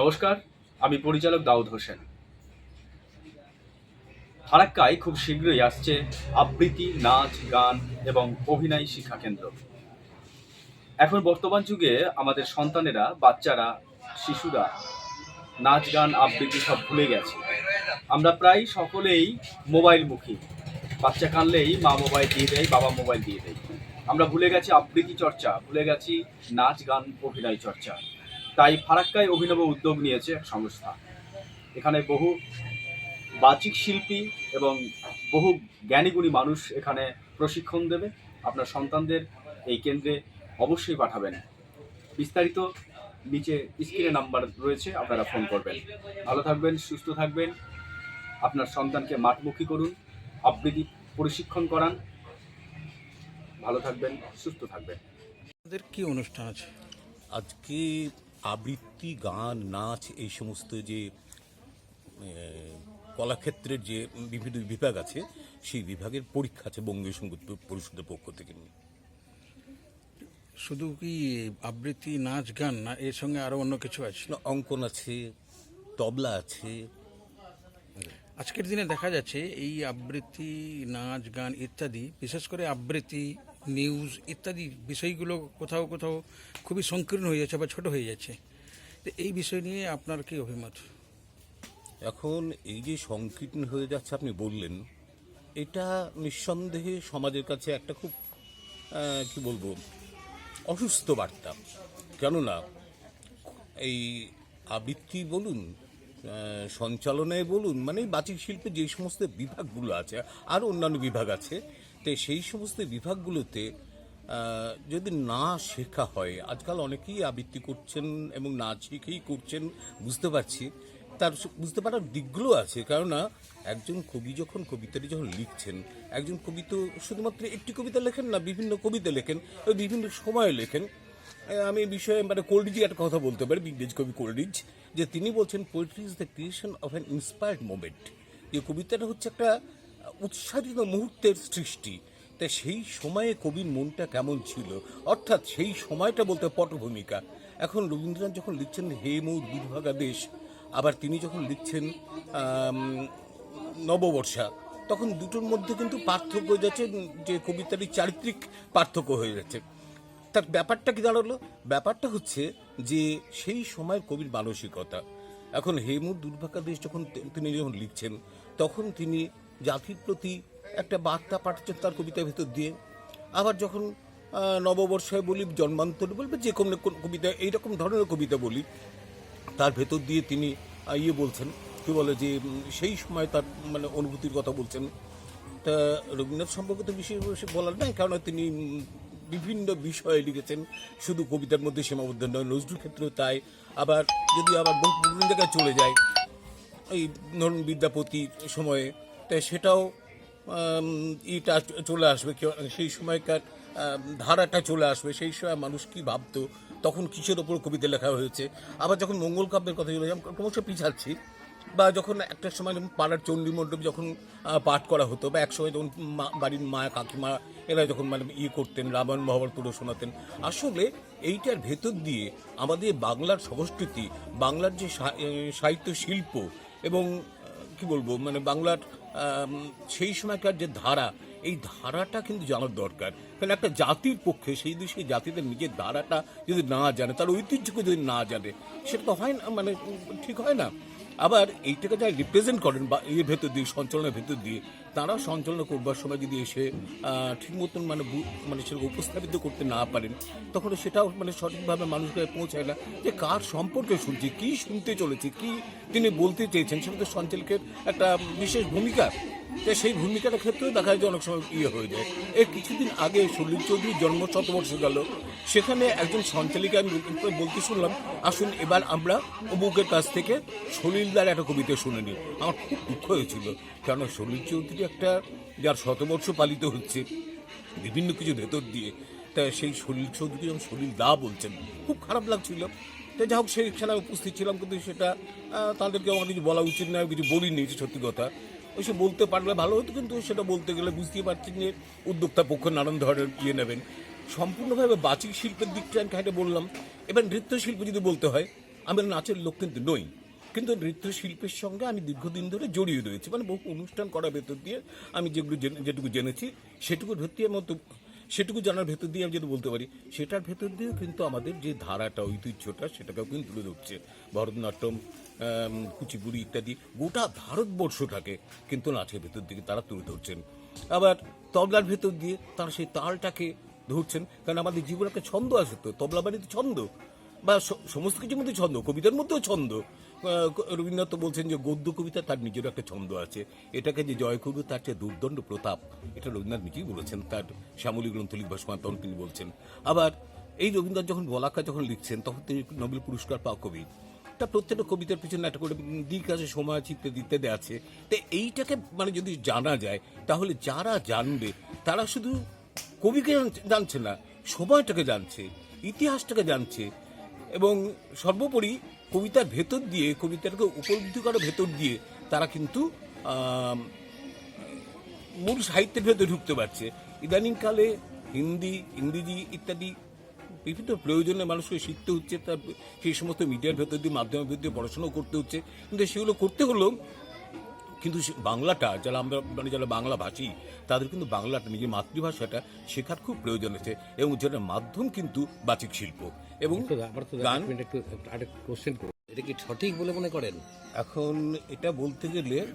নমস্কার, আমি পরিচালক দাউদ হোসেন। ফারাক্কায় খুব শীঘ্রই আসছে আবৃত্তি, নাচ, গান এবং অভিনয় শিক্ষা কেন্দ্র। এখন বর্তমান যুগে আমাদের সন্তানেরা, বাচ্চারা, শিশুরা নাচ, গান, আবৃত্তি সব ভুলে গেছে। আমরা প্রায় সকলেই মোবাইলমুখী। বাচ্চা কানলেই মা মোবাইল দিয়ে দেয়, বাবা মোবাইল দিয়ে দেয়। আমরা ভুলে গেছি আবৃত্তি চর্চা, ভুলে গেছি নাচ, গান, অভিনয় চর্চা। তাই ফারাক্কায় অভিনব উদ্যোগ নিয়েছে সংস্থা। এখানে বহু বাচিক শিল্পী এবং বহু জ্ঞানীগুণী মানুষ এখানে প্রশিক্ষণ দেবে। আপনার সন্তানদের এই কেন্দ্রে অবশ্যই পাঠাবেন। বিস্তারিত নিচে স্ক্রিনে নাম্বার রয়েছে আপনারা ফোন করবেন। ভালো থাকবেন সুস্থ থাকবেন। আপনার সন্তানকে মাঠমুখী করুন আবৃত্তি প্রশিক্ষণ করান। ভালো থাকবেন সুস্থ থাকবেন। আমাদের কি অনুষ্ঠান আছে? আজকে আবৃত্তি গান নাচ এই সমস্ত যে কলাক্ষেত্রের যে বিভিন্ন বিভাগ আছে সেই বিভাগের পরীক্ষা আছে বঙ্গীয় সংগীত পরিষদের পক্ষ থেকে। শুধু কি আবৃত্তি নাচ গান না এর সঙ্গে আরও অন্য কিছু আছে? অঙ্কন আছে তবলা আছে। আজকের দিনে দেখা যাচ্ছে এই আবৃত্তি নাচ গান ইত্যাদি বিশেষ করে আবৃত্তি নিউজ ইত্যাদি বিষয়গুলো কোথাও কোথাও খুবই সংকীর্ণ হয়ে যাচ্ছে বা ছোট হয়ে যাচ্ছে। তো এই বিষয় নিয়ে আপনার কি অভিমত? এখন এই যে সংকীর্ণ হয়ে যাচ্ছে আপনি বললেন, এটা নিঃসন্দেহে সমাজের কাছে একটা খুব কি বলব, অসুস্থ বার্তা। কেননা, এই আবৃত্তি বলুন সঞ্চালনায় বলুন মানে বাচিক শিল্পে যে সমস্ত বিভাগগুলো আছে আর অন্যান্য বিভাগ আছে তো সেই সমস্ত বিভাগগুলোতে যদি না শেখা হয়, আজকাল অনেকেই আবৃত্তি করছেন এবং নাচ শিখেই করছেন, বুঝতে পারছি। তার বুঝতে পারার দিকগুলো আছে। কেননা, একজন কবি যখন কবিতাটি যখন লিখছেন, একজন কবি তো শুধুমাত্র একটি কবিতা লেখেন না, বিভিন্ন কবিতা লেখেন বিভিন্ন সময়ে লেখেন। আমি এই বিষয়ে মানে কোল্ডিজি একটা কথা বলতে পারি বিজ্ঞেজ কবি কোল্ডিজ যে তিনি বলছেন poetry is the creation of an inspired moment যে কবিতাটা হচ্ছে একটা উৎসাহিত মুহূর্তের সৃষ্টি। তাই সেই সময়ে কবির মনটা কেমন ছিল? অর্থাৎ সেই সময়টা বলতে পটভূমিকা। এখন রবীন্দ্রনাথ যখন লিখছেন হে মৌ দুর্ভাগা দেশ, আবার তিনি যখন লিখছেন নববর্ষা, তখন দুটোর মধ্যে কিন্তু পার্থক্য হয়ে যাচ্ছে, যে কবিতাটি চারিত্রিক পার্থক্য হয়ে যাচ্ছে। তার ব্যাপারটা কি দাঁড়াল? ব্যাপারটা হচ্ছে যে সেই সময়ের কবির মানসিকতা। এখন হেমুর দুর্ভাগা দেশ যখন তিনি যখন লিখছেন, তখন তিনি জাতির প্রতি একটা বার্তা পাঠাচ্ছেন তার কবিতার ভেতর দিয়ে। আবার যখন আহ, নববর্ষায় বলি জন্মান্তর বলবে যে কোনো কবিতা এইরকম ধরনের কবিতা বলি তার ভেতর দিয়ে তিনি ইয়ে বলছেন কি বলে যে সেই সময় তার মানে অনুভূতির কথা বলছেন। তা রবীন্দ্রনাথ সম্পর্কে তো বিশেষ বলার নাই কারণ তিনি বিভিন্ন বিষয়ে লিখেছেন। শুধু কবিতার মধ্যে সীমাবদ্ধ নয় নজরুল ক্ষেত্রেও তাই। আবার যদি আবার বিভিন্ন জায়গায় চলে যায় এই ধরুন বিদ্যাপতির সময়ে তাই সেটাও ইটা চলে আসবে। সেই সময়কার ধারাটা চলে আসবে। সেই সময় মানুষ কি ভাবতো? তখন কিসের ওপর কবিতা লেখা হয়েছে? আবার যখন মঙ্গল কাব্যের কথা চলে ক্রমশ পিছাচ্ছি। বা যখন একটা সময় যেমন পাড়ার চণ্ডী মণ্ডপ যখন পাঠ করা হতো, বা একসময় যখন বাড়ির মা, কাকিমা, এরা যখন মানে ইয়ে করতেন, রামায়ণ মহাভারত শোনাতেন। আসলে এইটার ভেতর দিয়ে আমাদের বাংলার সংস্কৃতি, বাংলার যে সাহিত্য শিল্প এবং কি বলব? মানে বাংলার সেই সময়কার যে ধারা, এই ধারাটা কিন্তু জানার দরকার। কারণ একটা জাতির পক্ষে, সেই দেশে জাতিদের নিজের ধারাটা যদি না জানে, তার ঐতিহ্যকে যদি না জানে, সেটা তো হয় না মানে ঠিক হয় না। আবার এইটাকে যারা রিপ্রেজেন্ট করেন বা এর ভেতর দিয়ে, সঞ্চালনের ভেতর দিয়ে তারা সঞ্চালনা করবার সময় যদি এসে ঠিক মতন মানে মানে সেটাকে উপস্থাপিত করতে না পারেন তখন সেটাও মানে সঠিকভাবে মানুষকে পৌঁছায় না। যে কার সম্পর্কে শুনছি, কি শুনতে চলেছে, কি তিনি বলতে চেয়েছেন, সেটা তো সঞ্চালকের একটা বিশেষ ভূমিকা। তো সেই ভূমিকাটার ক্ষেত্রেও দেখা যায় অনেক সময় ইয়ে হয়ে যায়। এই কিছুদিন আগে সলিল চৌধুরীর জন্ম শতবর্ষ গেল। সেখানে একজন সঞ্চালিকা আমি বলতে শুনলাম, আসুন এবার আমরা অমুকের কাছ থেকে সলিলদার একটা কবিতা শুনে নিই। আমার খুব দুঃখ হয়েছিল কেন সলিল চৌধুরী একটা যার শতবর্ষ পালিত হচ্ছে, বিভিন্ন কিছু ভেতর দিয়ে। তা সেই সলিল চৌধুরী এবং সলিল দা বলছেন, খুব খারাপ লাগছিল। তো যাই হোক সেইখানে আমি উপস্থিত ছিলাম, কিন্তু সেটা তাদেরকে আমার কিছু বলা উচিত না কিছু বলিনি সত্যি কথা। ওইসব বলতে পারলে ভালো হতো, কিন্তু সেটা বলতে গেলে বুঝতেই পারছেন যে উদ্যোক্তা পক্ষ নানান ধরনের ইয়ে নেবেন। সম্পূর্ণভাবে বাচিক শিল্পের দিকটা আমি খাইতে বললাম। এবার নৃত্যশিল্প যদি বলতে হয়, আমি নাচের লোক কিন্তু নই। কিন্তু নৃত্যশিল্পের সঙ্গে আমি দীর্ঘদিন ধরে জড়িয়ে রয়েছি। মানে বহু অনুষ্ঠান করার ভেতর দিয়ে আমি যেগুলো যেটুকু জেনেছি সেটুকুর দিয়ে আমার সেটুকু জানার ভেতর দিয়ে আমি যদি বলতে পারি, সেটার ভেতর দিয়েও কিন্তু আমাদের যে ধারাটা, ঐতিহ্যটা, সেটাকেও কিন্তু তুলে ধরছে। ভরতনাট্যম কুচিপুড়ি ইত্যাদি গোটা ভারতবর্ষটাকে কিন্তু নাচের ভেতর দিকে তারা তুলে ধরছেন। আবার তবলার ভেতর দিয়ে তারা সেই তালটাকে ধরছেন, কারণ আমাদের জীবনে একটা ছন্দ আছে তো তবলা বাড়িতে ছন্দ, বা সমস্ত কিছুর মধ্যে ছন্দ, কবিতার মধ্যেও ছন্দ। রবীন্দ্রনাথ তো বলছেন যে গদ্য, কবিতা তার নিজের একটা ছন্দ আছে। এটাকে যে জয় করবে তার চেয়ে দুর্দণ্ড প্রতাপ, এটা রবীন্দ্রনাথ নিজেই বলেছেন, তার শ্যামলী গ্রন্থ সময় তখন তিনি বলছেন। আবার এই রবীন্দ্রনাথ যখন বলাকা যখন লিখছেন, তখন তিনি নোবেল পুরস্কার পাওয়া কবি। তা প্রত্যেকটা কবিতার পিছনে একটা করে দিক আছে, সময় আছে, ইত্যাদি ইত্যাদি আছে। তো এইটাকে মানে যদি জানা যায়, তাহলে যারা জানবে, তারা শুধু কবিকে জানছে না, সময়টাকে জানছে, ইতিহাসটাকে জানছে এবং সর্বোপরি কবিতার ভেতর দিয়ে, কবিতাটাকে উপলব্ধি করার ভেতর দিয়ে তারা কিন্তু মূল সাহিত্যের ভেতরে ঢুকতে পারছে। ইদানিংকালে হিন্দি, ইংরেজি ইত্যাদি বিভিন্ন প্রয়োজনে মানুষকে শিখতে হচ্ছে তার সেই সমস্ত মিডিয়ার ভেতর দিয়ে মাধ্যমের ভেতর দিয়ে পড়াশোনাও করতে হচ্ছে। কিন্তু সেগুলো করতে হলেও কিন্তু সে- বাংলাটা যারা আমরা মানে যারা বাংলা ভাষী তাদের কিন্তু বাংলাটা নিজের মাতৃভাষাটা শেখার খুব প্রয়োজন আছে। এবং যেটা মাধ্যম কিন্তু বাচিক শিল্প। এবং গান কোশ্চেন এটা কি সঠিক বলে মনে করেন? এখন এটা বলতে গেলে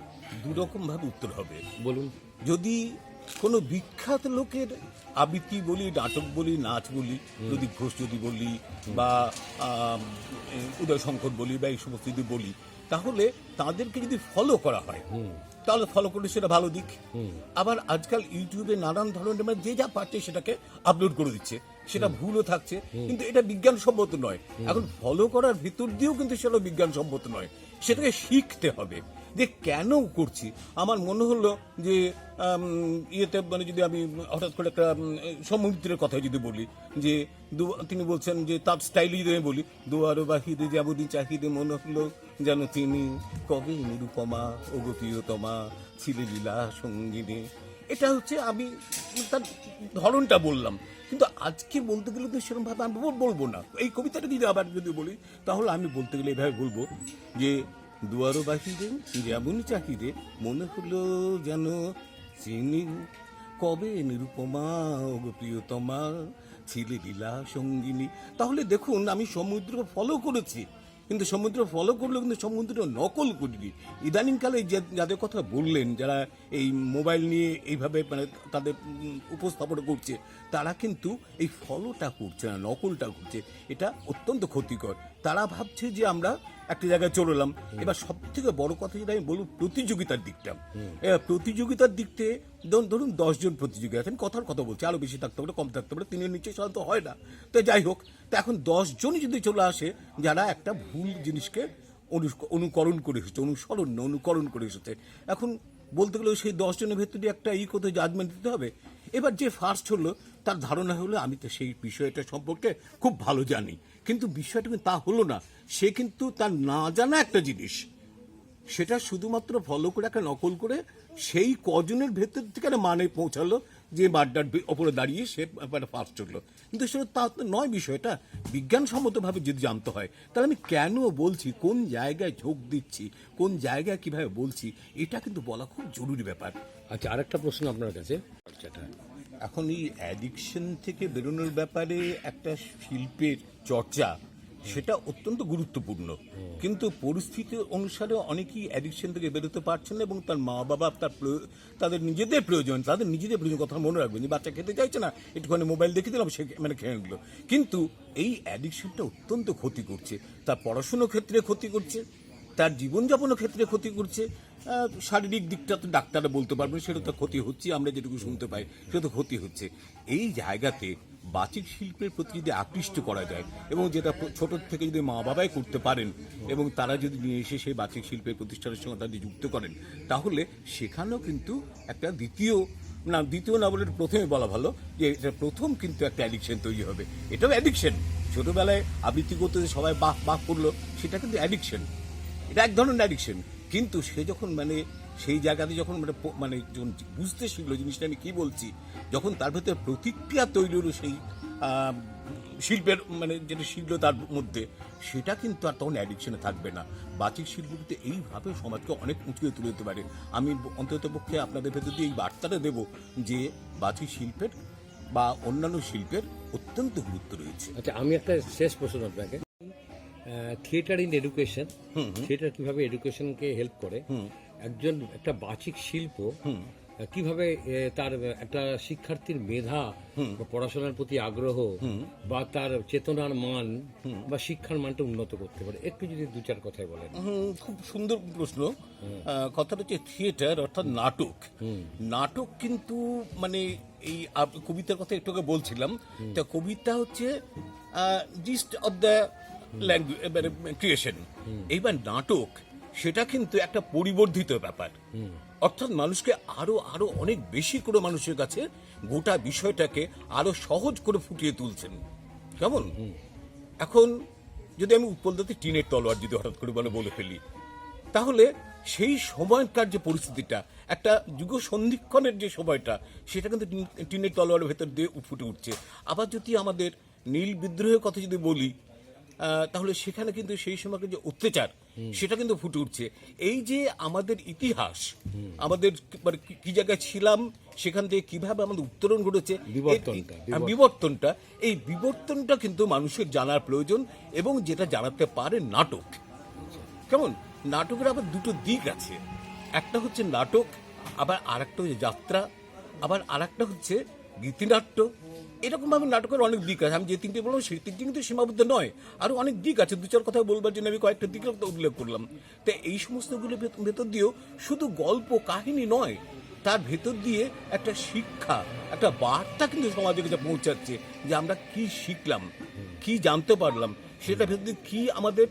দুরকম ভাবে উত্তর হবে। বলুন। যদি কোনো বিখ্যাত লোকের আবৃত্তি বলি নাটক বলি নাচ বলি যদি ঘোষ যদি বলি বা আম, উদয় শঙ্কর বলি বা এই সমস্ত যদি বলি তাহলে তাদেরকে যদি ফলো করা হয় তাহলে ফলো করলে সেটা ভালো দিক। আবার আজকাল ইউটিউবে নানান ধরনের মানে যে যা পাচ্ছে সেটাকে আপলোড করে দিচ্ছে। সেটা ভুলও থাকছে কিন্তু এটা বিজ্ঞানসম্মত নয়। এখন ফলো করার ভিতর দিয়েও কিন্তু সেটা বিজ্ঞানসম্মত নয়। সেটাকে শিখতে হবে। যে কেন করছি? আমার মনে হলো যে ইয়েতে মানে যদি আমি হঠাৎ করে একটা সমুদ্রের কথা যদি বলি, যে তিনি বলছেন যে তার স্টাইলে যদি আমি বলি, দুয়ারো বাহিরে যাবনি চাহিদে মনে হলো যেন তিনি কবে নিরুপমা ও প্রিয়তমা ছিলে লীলা সঙ্গিনী। এটা হচ্ছে আমি তার ধরনটা বললাম। কিন্তু আজকে বলতে গেলে তো সেরকম ভাবে আমি বলব না। এই কবিতাটা যদি আবার যদি বলি, তাহলে আমি বলতে গেলে এভাবে বলব যে দুয়ারো বাহিরে যেমনই চাহিদে মনে হলো যেন চিনি। কবে নিরুপমা প্রিয়তমা, ছিলে লীলা সঙ্গিনী? তাহলে দেখুন, আমি সমুদ্র ফলো করেছি। কিন্তু সমুদ্র ফলো করলেও কিন্তু সমুদ্র নকল করিনি ইদানিংকালে যাদের কথা বললেন, যারা এই মোবাইল নিয়ে এইভাবে মানে তাদের উপস্থাপন করছে, তারা কিন্তু এই ফলোটা করছে না, নকলটা করছে। এটা অত্যন্ত ক্ষতিকর। তারা ভাবছে যে আমরা একটা জায়গায় চলে এলাম। এবার সব থেকে বড় কথা যেটা আমি বলব প্রতিযোগিতার দিকটা। এবার প্রতিযোগিতার দিক থেকে ধরুন ধরুন দশজন প্রতিযোগী আছেন কথার কথা বলছে আরও বেশি থাকতে পারে কম থাকতে পারে তিনের নিচে সাধারণত হয় না। তো যাই হোক তো এখন দশজনই যদি চলে আসে যারা একটা ভুল জিনিসকে অনুকরণ করে এসেছে অনুসরণ অনুকরণ করে এসেছে এখন বলতে গেলে সেই দশজনের ভেতরে একটা ই কোথায় জাজমেন্ট দিতে হবে? এবার যে ফার্স্ট হলো, তার ধারণা হলো, আমি তো সেই বিষয়টা সম্পর্কে খুব ভালো জানি। কিন্তু বিষয়টা কিন্তু তা হলো না। সে কিন্তু তার না জানা একটা জিনিস। সেটা শুধুমাত্র ফলো করে একটা নকল করে সেই কজনের ভেতর থেকে মানে পৌঁছালো। যে বাড্ডার ওপরে দাঁড়িয়ে সে ব্যাপারে ফার্স্ট হলো কিন্তু সেটা তা তো নয় বিষয়টা। বিজ্ঞানসম্মতভাবে যদি জানতে হয় তাহলে আমি কেন বলছি কোন জায়গায় ঝোঁক দিচ্ছি কোন জায়গায় কীভাবে বলছি এটা কিন্তু বলা খুব জরুরি ব্যাপার। আচ্ছা আরেকটা প্রশ্ন আপনার কাছে। আচ্ছা এখন এই অ্যাডিকশন থেকে বেরোনোর ব্যাপারে একটা শিল্পের চর্চা সেটা অত্যন্ত গুরুত্বপূর্ণ। কিন্তু পরিস্থিতি অনুসারে অনেকেই অ্যাডিকশন থেকে বেরোতে পারছেন না এবং তার মা বাবা তার তাদের নিজেদের প্রয়োজন, তাদের নিজেদের প্রয়োজন কথা মনে রাখবেন। যে বাচ্চা খেতে চাইছে না, একটুখানি মোবাইল দেখে দিলাম, সে মানে খেয়ে নিল। কিন্তু এই অ্যাডিকশনটা অত্যন্ত ক্ষতি করছে। তার পড়াশুনোর ক্ষেত্রে ক্ষতি করছে, তার জীবনযাপনের ক্ষেত্রে ক্ষতি করছে। শারীরিক দিকটা তো ডাক্তাররা বলতে পারবেন, সেটা তো ক্ষতি হচ্ছে আমরা যেটুকু শুনতে পাই, সেটা তো ক্ষতি হচ্ছে। এই জায়গাতে বাচিক শিল্পের প্রতি যদি আকৃষ্ট করা যায়, এবং যেটা ছোট থেকে যদি মা বাবাই করতে পারেন, এবং তারা যদি নিয়ে এসে সেই বাচিক শিল্পের প্রতিষ্ঠানের সঙ্গে তাদের যুক্ত করেন, তাহলে সেখানেও কিন্তু একটা দ্বিতীয়, না দ্বিতীয় না বলে প্রথমে বলা ভালো যে এটা প্রথম কিন্তু একটা অ্যাডিকশন তৈরি হবে। এটাও অ্যাডিকশন ছোটবেলায় আবৃত্তি করতে সবাই বাহ বাহ করল, সেটা কিন্তু অ্যাডিকশন এটা এক ধরনের অ্যাডিকশন কিন্তু সে যখন মানে সেই জায়গাতে যখন মানে মানে যখন বুঝতে শিখলো জিনিসটা আমি কি বলছি যখন তার ভেতরে প্রতিক্রিয়া তৈরি হলো সেই শিল্পের মানে যেটা শিল্প তার মধ্যে সেটা কিন্তু আর তখন অ্যাডিকশনে থাকবে না। বাচিক শিল্প কিন্তু এইভাবে সমাজকে অনেক উঁচুয়ে তুলে দিতে পারে। আমি অন্তত পক্ষে আপনাদের ভেতর দিয়ে এই বার্তাটা দেব যে বাচিক শিল্পের বা অন্যান্য শিল্পের অত্যন্ত গুরুত্ব রয়েছে। আচ্ছা আমি একটা শেষ প্রশ্ন আপনাকে। থিয়েটার ইন এডুকেশন থিয়েটার কীভাবে এডুকেশনকে হেল্প করে? একজন একটা বাচিক শিল্প কীভাবে তার একটা শিক্ষার্থীর মেধা পড়াশোনার প্রতি আগ্রহ বা তার চেতনার মান বা শিক্ষার মানটা উন্নত করতে পারে। একটু যদি দু চার কথায় বলেন। খুব সুন্দর প্রশ্ন। কথাটা হচ্ছে থিয়েটার অর্থাৎ নাটক। নাটক কিন্তু মানে এই কবিতার কথা একটু আগে বলছিলাম। তা কবিতা হচ্ছে gist of the language creation এইবার নাটক সেটা কিন্তু একটা পরিবর্ধিত ব্যাপার। অর্থাৎ মানুষকে আরও আরও অনেক বেশি করে মানুষের কাছে গোটা বিষয়টাকে আরও সহজ করে ফুটিয়ে তুলছেন। কেমন? এখন যদি আমি উৎপলদাতে টিনের তলোয়ার যদি হঠাৎ করে বলে বলে ফেলি, তাহলে সেই সময়কার যে পরিস্থিতিটা, একটা যুগ সন্ধিক্ষণের যে সময়টা, সেটা কিন্তু টিন- টিনের তলোয়ারের ভেতর দিয়ে ফুটে উঠছে। আবার যদি আমাদের নীল বিদ্রোহের কথা যদি বলি তাহলে সেখানে কিন্তু সেই সময়কার যে অত্যাচার সেটা কিন্তু ফুটে উঠছে। এই যে আমাদের ইতিহাস আমাদের মানে কি- জায়গায় ছিলাম সেখান থেকে কীভাবে আমাদের উত্তরণ ঘটেছে এই- বিবর্তনটা, বিবর্তনটা এই বিবর্তনটা কিন্তু মানুষের জানার প্রয়োজন এবং যেটা জানাতে পারে নাটক। কেমন? নাটকের আবার দুটো দিক আছে। একটা হচ্ছে নাটক আবার আর একটা হচ্ছে যাত্রা আবার আর একটা হচ্ছে গীতিনাট্য এরকম ভাবে নাটকের অনেক দিক আছে। আমি যে তিনটে বললাম, সেই তিনটে কিন্তু সীমাবদ্ধ নয়। আরও অনেক দিক আছে। দু চার কথা বলবার জন্য আমি কয়েকটা দিকের উল্লেখ করলাম। তো এই সমস্তগুলো ভেত- ভেতর দিয়েও শুধু গল্প, কাহিনী নয়, তার ভেতর দিয়ে একটা শিক্ষা, একটা বার্তা কিন্তু সমাজের কাছে পৌঁছাচ্ছে যে আমরা কি শিখলাম, কি জানতে পারলাম। সেটা ভেতর দিয়ে কি আমাদের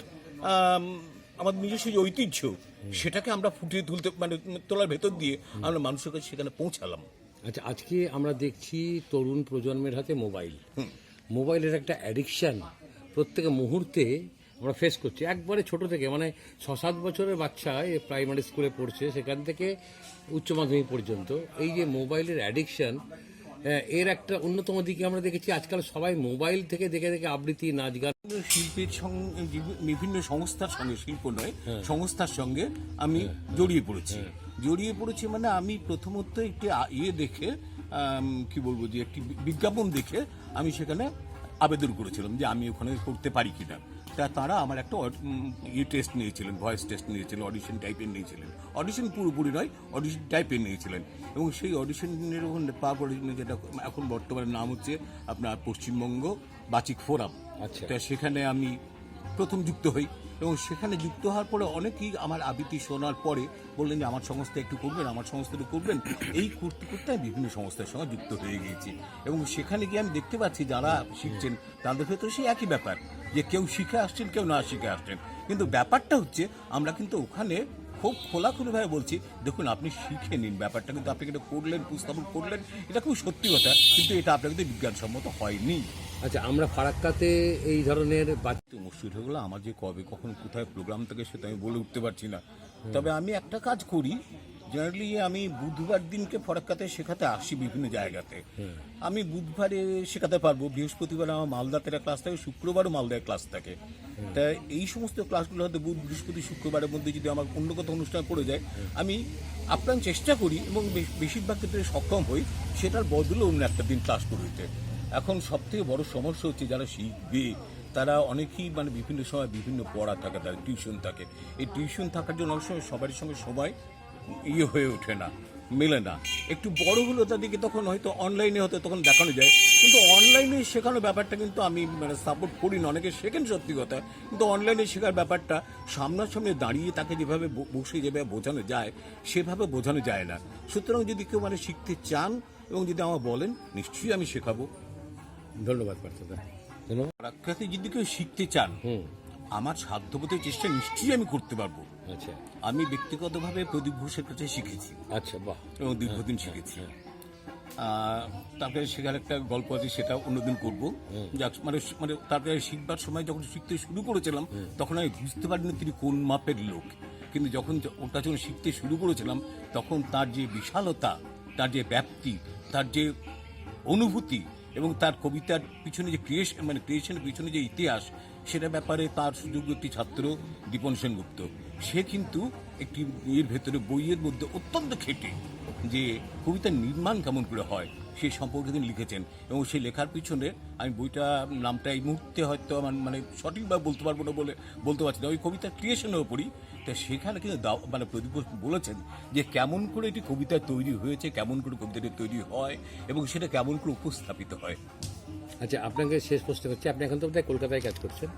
আমাদের নিজস্ব যে ঐতিহ্য, সেটাকে আমরা ফুটিয়ে তুলতে মানে তোলার ভেতর দিয়ে আমরা মানুষের কাছে সেখানে পৌঁছালাম। আচ্ছা আজকে আমরা দেখছি তরুণ প্রজন্মের হাতে মোবাইল। মোবাইলের একটা অ্যাডিকশান প্রত্যেক মুহূর্তে আমরা ফেস করছি। একবারে ছোট থেকে মানে ছ সাত বছরের বাচ্চা প্রাইমারি স্কুলে পড়ছে সেখান থেকে উচ্চ মাধ্যমিক পর্যন্ত। এই যে মোবাইলের অ্যাডিকশন এর একটা অন্যতম দিকে আমরা দেখেছি আজকাল সবাই মোবাইল থেকে দেখে দেখে আবৃত্তি নাচ গান। শিল্পের সঙ্গে বিভিন্ন সংস্থার সঙ্গে শিল্প নয় সংস্থার সঙ্গে আমি জড়িয়ে পড়েছি। জড়িয়ে পড়েছি মানে আমি প্রথমত একটি ইয়ে দেখে কি বলব যে একটি বিজ্ঞাপন দেখে আমি সেখানে আবেদন করেছিলাম যে আমি ওখানে করতে পারি কিনা। তা তারা আমার একটা ইয়ে টেস্ট নিয়েছিলেন ভয়েস টেস্ট নিয়েছিলেন অডিশন টাইপের নিয়েছিলেন। অডিশন পুরোপুরি নয় অডিশন টাইপের নিয়েছিলেন। এবং সেই অডিশনের ওখানে পাওয়ার পরে যেটা এখন বর্তমানে নাম হচ্ছে আপনার পশ্চিমবঙ্গ বাচিক ফোরাম। আচ্ছা। তা সেখানে আমি প্রথম যুক্ত হই। এবং সেখানে যুক্ত হওয়ার পরে অনেকেই আমার আবৃত্তি শোনার পরে বললেন যে, আমার সংস্থা একটু করবেন, আমার সংস্থা একটু করবেন। এই করতে করতে আমি বিভিন্ন সংস্থার সঙ্গে যুক্ত হয়ে গিয়েছি। এবং সেখানে গিয়ে আমি দেখতে পাচ্ছি যারা শিখছেন, তাদের ভেতরে সেই একই ব্যাপার যে, কেউ শিখে আসছেন, কেউ না শিখে আসছেন। কিন্তু ব্যাপারটা হচ্ছে, আমরা কিন্তু ওখানে খুব খোলাখুলিভাবে বলছি দেখুন আপনি শিখে নিন ব্যাপারটা কিন্তু আপনি এটা করলেন উপস্থাপন করলেন এটা খুব সত্যি কথা কিন্তু এটা আপনার কিন্তু বিজ্ঞানসম্মত হয়নি। আচ্ছা আমরা ফারাক্কাতে এই ধরনের বাচ্চা তো মুশকিল হয়ে গেলো আমার যে কবে কখন কোথায় প্রোগ্রাম থাকে সেটা আমি বলে উঠতে পারছি না। তবে আমি একটা কাজ করি জেনারেলি আমি বুধবার দিনকে ফরাক্কাতে শেখাতে আসি বিভিন্ন জায়গাতে। আমি বুধবারে শেখাতে পারব বৃহস্পতিবার আমার মালদাতে ক্লাস থাকে শুক্রবারও মালদায় ক্লাস থাকে। তা এই সমস্ত ক্লাসগুলো হয়তো বুধ বৃহস্পতি শুক্রবারের মধ্যে যদি আমার অন্য কোথাও অনুষ্ঠান পড়ে যায় আমি আপ্রাণ চেষ্টা করি এবং বেশিরভাগ ক্ষেত্রে সক্ষম হই সেটার বদলে অন্য একটা দিন ক্লাস করে দিতে এখন সব থেকে বড় সমস্যা হচ্ছে যারা শিখবে তারা অনেকেই মানে বিভিন্ন সময় বিভিন্ন পড়া থাকে তাদের টিউশন থাকে। এই টিউশন থাকার জন্য অনেক সময় সবার সঙ্গে সময় ইয়ে হয়ে ওঠে না। মেলে না। একটু বড় হলো তাদেরকে তখন হয়তো অনলাইনে হয়তো তখন দেখানো যায়। কিন্তু অনলাইনে শেখানোর ব্যাপারটা কিন্তু আমি মানে সাপোর্ট করি না। অনেকে শেখেন সত্যি কথা। কিন্তু অনলাইনে শেখার ব্যাপারটা সামনাসামনি দাঁড়িয়ে তাকে যেভাবে বসে যেভাবে বোঝানো যায় সেভাবে বোঝানো যায় না। সুতরাং যদি কেউ মানে শিখতে চান এবং যদি আমার বলেন নিশ্চয়ই আমি শেখাবো। ধন্যবাদ পার্থদা। ধন্যবাদ। যদি কেউ শিখতে চান হুম। আমার সাধ্যবোধ চেষ্টা নিশ্চয়ই আমি করতে পারব। আচ্ছা। আমি ব্যক্তিগতভাবে প্রদীপ ঘোষের কাছে শিখেছি। আচ্ছা বাহ। এবং দীর্ঘদিন শিখেছি। আহ, তারপরে শেখার একটা গল্প আছে সেটা অন্যদিন করব। যাক মানে মানে তারপরে শিখবার সময় যখন শিখতে শুরু করেছিলাম তখন আমি বুঝতে পারিনি তিনি কোন মাপের লোক। কিন্তু যখন ওটা যখন শিখতে শুরু করেছিলাম তখন তার যে বিশালতা তার যে ব্যাপ্তি তার যে অনুভূতি এবং তার কবিতার পিছনে যে ক্রিয়েশন মানে ক্রিয়েশনের পিছনে যে ইতিহাস সেটা ব্যাপারে তার সুযোগ্য একটি ছাত্র দীপন সেনগুপ্ত। সে কিন্তু একটি এর ভেতরে বইয়ের মধ্যে অত্যন্ত খেটে যে কবিতার নির্মাণ কেমন করে হয়, সে সম্পর্কে তিনি লিখেছেন। এবং সেই লেখার পিছনে আমি বইটা, নামটা এই মুহূর্তে হয়তো আমার মানে সঠিকভাবে বলতে পারব না বলে বলতে পারছি না। ওই কবিতার ক্রিয়েশনের ওপরই তা সেখানে কিন্তু মানে প্রদীপ বলেছেন যে কেমন করে এটি কবিতা তৈরি হয়েছে, কেমন করে কবিতাটি তৈরি হয় এবং সেটা কেমন করে উপস্থাপিত হয়। আচ্ছা আপনাকে শেষ প্রশ্ন করছি। আপনি এখন তো কলকাতায় কাজ করছেন।